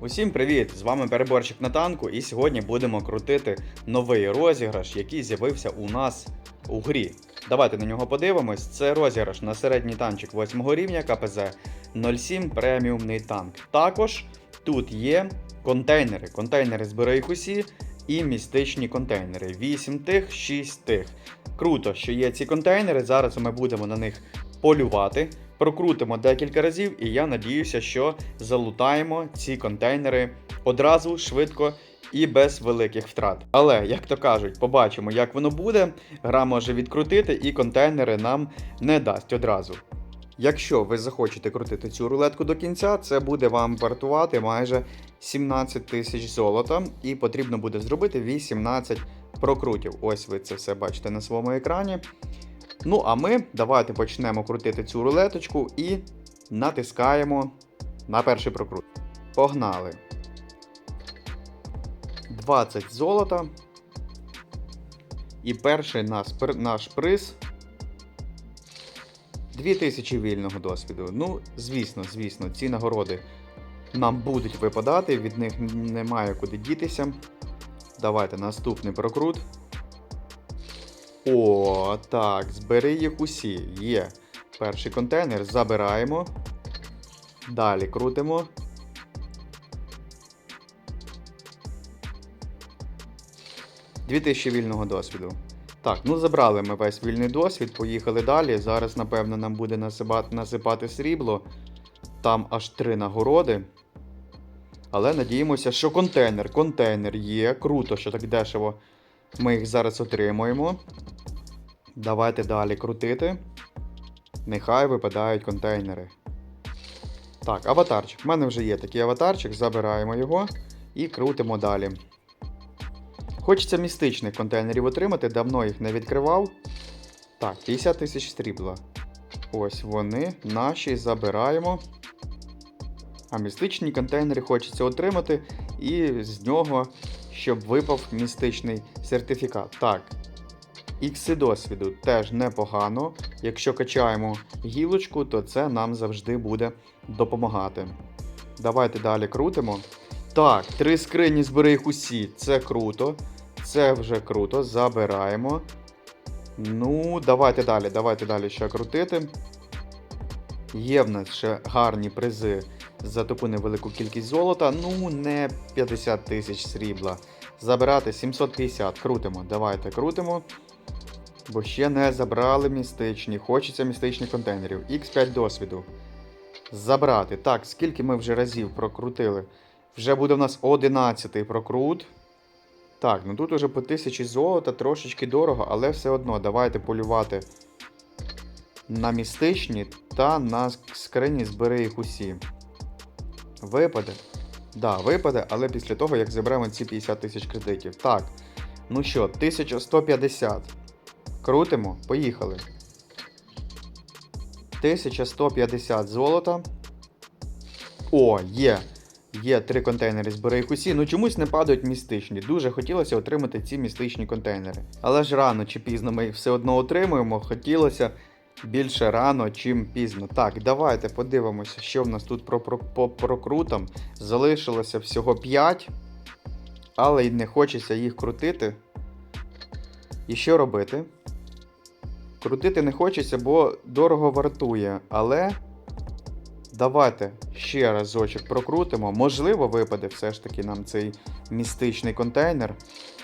Усім привіт! З вами переборщик на танку, і сьогодні будемо крутити новий розіграш, який з'явився у нас у грі. Давайте на нього подивимось. Це розіграш на середній танчик 8 рівня КПЗ 07 преміумний танк. Також тут є контейнери. Контейнери збери їх усі і містичні контейнери. 8 тих, 6 тих. Круто, що є ці контейнери. Зараз ми будемо на них полювати. Прокрутимо декілька разів, і я надіюся, що залутаємо ці контейнери одразу, швидко і без великих втрат. Але, як то кажуть, побачимо, як воно буде. Гра може відкрутити, і контейнери нам не дасть одразу. Якщо ви захочете крутити цю рулетку до кінця, це буде вам вартувати майже 17 тисяч золота, і потрібно буде зробити 18 прокрутів. Ось ви це все бачите на своєму екрані. Ну, а ми давайте почнемо крутити цю рулеточку і натискаємо на перший прокрут. Погнали. 20 золота. І перший наш, наш приз 2000 вільного досвіду. Ну, звісно, звісно, ці нагороди нам будуть випадати, від них немає куди дітися. Давайте наступний прокрут. О, так, збери їх усі. Є. Перший контейнер забираємо. Далі крутимо. Дві тисячі вільного досвіду. Так, ну забрали ми весь вільний досвід, поїхали далі. Зараз, напевно, нам буде насипати, насипати срібло. Там аж три нагороди. Але надіємося, що контейнер, контейнер є. Круто, що так дешево. Ми їх зараз отримуємо. Давайте далі крутити. Нехай випадають контейнери. Так, аватарчик. У мене вже є такий аватарчик, забираємо його і крутимо далі. Хочеться містичних контейнерів отримати, давно їх не відкривав. Так, 50 тисяч срібла. Ось вони наші забираємо. А містичні контейнери хочеться отримати, і з нього, щоб випав містичний сертифікат. Так. Ікси досвіду теж непогано. Якщо качаємо гілочку, то це нам завжди буде допомагати. Давайте далі крутимо. Так, три скрині збери їх усі. Це круто. Це вже круто. Забираємо. Ну, давайте далі, давайте далі ще крутити. Є в нас ще гарні призи за таку невелику кількість золота. Ну, не 50 тисяч срібла. Забирати 750. Крутимо. Давайте крутимо. Бо ще не забрали містичні. Хочеться містичних контейнерів. X5 досвіду. Забрати. Так, скільки ми вже разів прокрутили? Вже буде в нас 11 прокрут. Так, ну тут уже по 1000 золота трошечки дорого, але все одно давайте полювати на містичні та на скрині збери їх усі. Випаде? Да, випаде, але після того, як заберемо ці 50 тисяч кредитів. Так. Ну що, 1150. Крутимо, поїхали. 1150 золота. О, є. Є три контейнери збери їх усі. Ну чомусь не падають містичні. Дуже хотілося отримати ці містичні контейнери. Але ж рано чи пізно ми їх все одно отримуємо. Хотілося більше рано, чим пізно. Так, давайте подивимося, що в нас тут по прокрутам. Залишилося всього 5. Але й не хочеться їх крутити. І що робити? Крутити не хочеться, бо дорого вартує. Але давайте ще разочок прокрутимо. Можливо, випаде все ж таки нам цей містичний контейнер.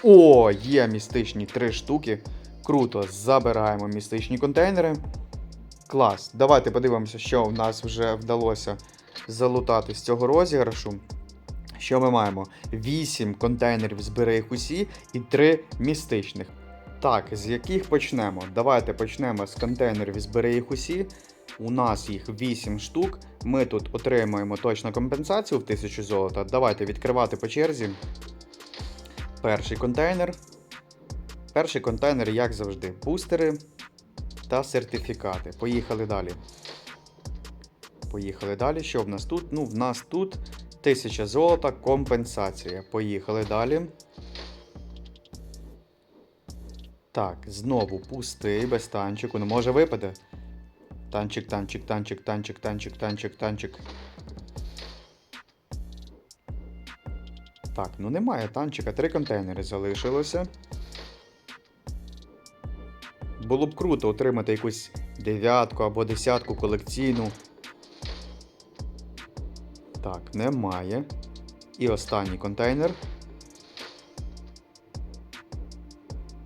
О, є містичні три штуки. Круто, забираємо містичні контейнери. Клас. Давайте подивимося, що в нас вже вдалося залутати з цього розіграшу. Що ми маємо? 8 контейнерів збери їх усі і 3 містичних. Так, з яких почнемо? Давайте почнемо з контейнерів збери їх усі. У нас їх 8 штук. Ми тут отримаємо точно компенсацію в 1000 золота. Давайте відкривати по черзі. Перший контейнер. Перший контейнер, як завжди, бустери та сертифікати. Поїхали далі. Поїхали далі. Що в нас тут? Ну, в нас тут 1000 золота, компенсація. Поїхали далі. Так, знову пустий, без танчику. Ну може випаде. Танчик, танчик, танчик, танчик, танчик, танчик, танчик. Так, ну немає танчика, три контейнери залишилося. Було б круто отримати якусь дев'ятку або десятку колекційну. Так, немає. І останній контейнер.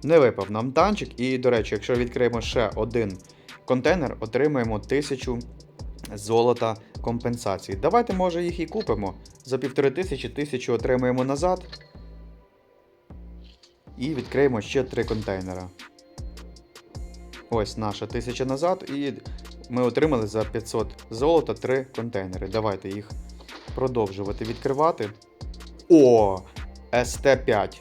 Не випав нам танчик. І, до речі, якщо відкриємо ще один контейнер, отримаємо 1000 золота компенсації. Давайте, може, їх і купимо. За півтори тисячі тисячу отримаємо назад. І відкриємо ще три контейнера. Ось наша тисяча назад, і ми отримали за 500 золота 3 контейнери. Давайте їх продовжувати відкривати. О! СТ5.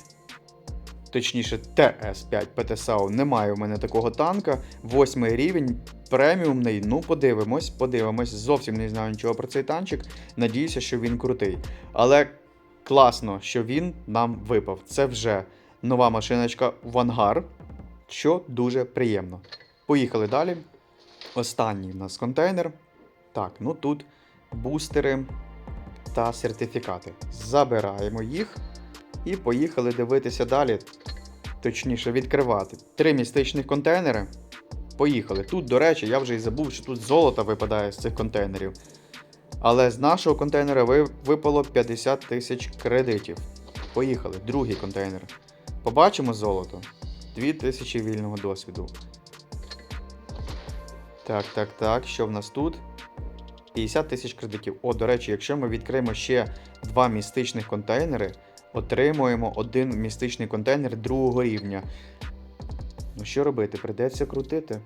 Точніше, ТС5 ПТСАУ. Немає у мене такого танка. Восьмий рівень, преміумний. Ну, подивимось, подивимось. Зовсім не знаю нічого про цей танчик. Надіюся, що він крутий. Але класно, що він нам випав. Це вже нова машиночка в ангар, що дуже приємно. Поїхали далі. Останній в нас контейнер. Так, ну тут бустери та сертифікати. Забираємо їх і поїхали дивитися далі. Точніше, відкривати. Три містичних контейнери. Поїхали. Тут, до речі, я вже і забув, що тут золото випадає з цих контейнерів. Але з нашого контейнера випало 50 тисяч кредитів. Поїхали. Другий контейнер. Побачимо золото. 2000 вільного досвіду. Так, так, так. Що в нас тут? 50 тисяч кредитів. О, до речі, якщо ми відкриємо ще два містичних контейнери, отримуємо один містичний контейнер другого рівня. Ну що робити? Придеться крутити.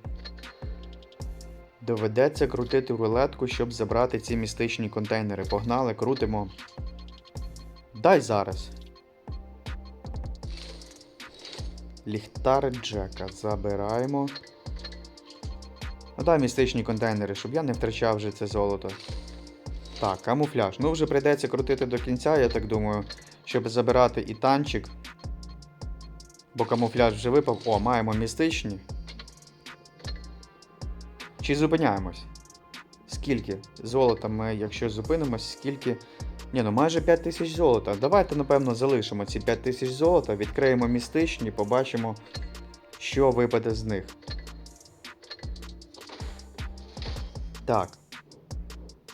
Доведеться крутити рулетку, щоб забрати ці містичні контейнери. Погнали, крутимо. Дай зараз. Ліхтар Джека забираємо. Ну дай містичні контейнери, щоб я не втрачав вже це золото. Так, камуфляж. Ну вже прийдеться крутити до кінця, я так думаю, щоб забирати і танчик. Бо камуфляж вже випав. О, маємо містичні. Чи зупиняємось? Скільки золота ми, якщо зупинимось, скільки. Ні, ну майже 5 тисяч золота. Давайте, напевно, залишимо ці 5 тисяч золота, відкриємо містичні, побачимо, що випаде з них. Так.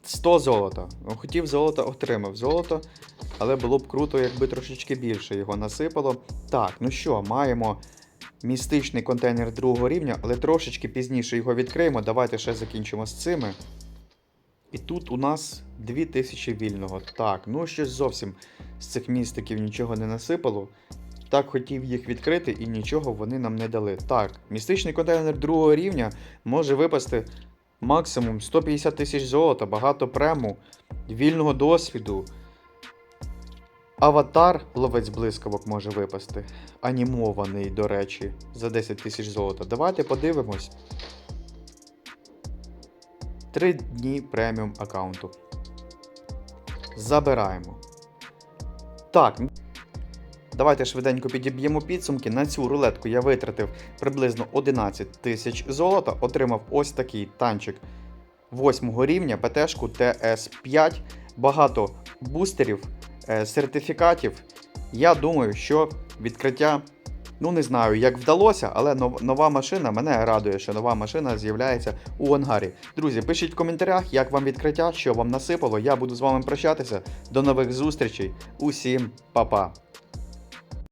100 золота. Ну, Хотів золото, отримав золото, але було б круто, якби трошечки більше його насипало. Так, ну що, маємо містичний контейнер другого рівня, але трошечки пізніше його відкриємо. Давайте ще закінчимо з цими. І тут у нас 2000 вільного. Так, ну щось зовсім з цих містиків нічого не насипало. Так хотів їх відкрити і нічого вони нам не дали. Так, містичний контейнер другого рівня може випасти максимум 150 тисяч золота, багато прему, вільного досвіду. Аватар ловець блискавок може випасти. Анімований, до речі, за 10 тисяч золота. Давайте подивимось. Три дні преміум аккаунту. Забираємо. Так. Давайте швиденько підіб'ємо підсумки. На цю рулетку я витратив приблизно 11 тисяч золота, отримав ось такий танчик 8 рівня, ПТшку TS5, багато бустерів, е, сертифікатів. Я думаю, що відкриття, ну не знаю, як вдалося, але нова машина мене радує, що нова машина з'являється у ангарі. Друзі, пишіть в коментарях, як вам відкриття, що вам насипало. Я буду з вами прощатися. До нових зустрічей. Усім па-па!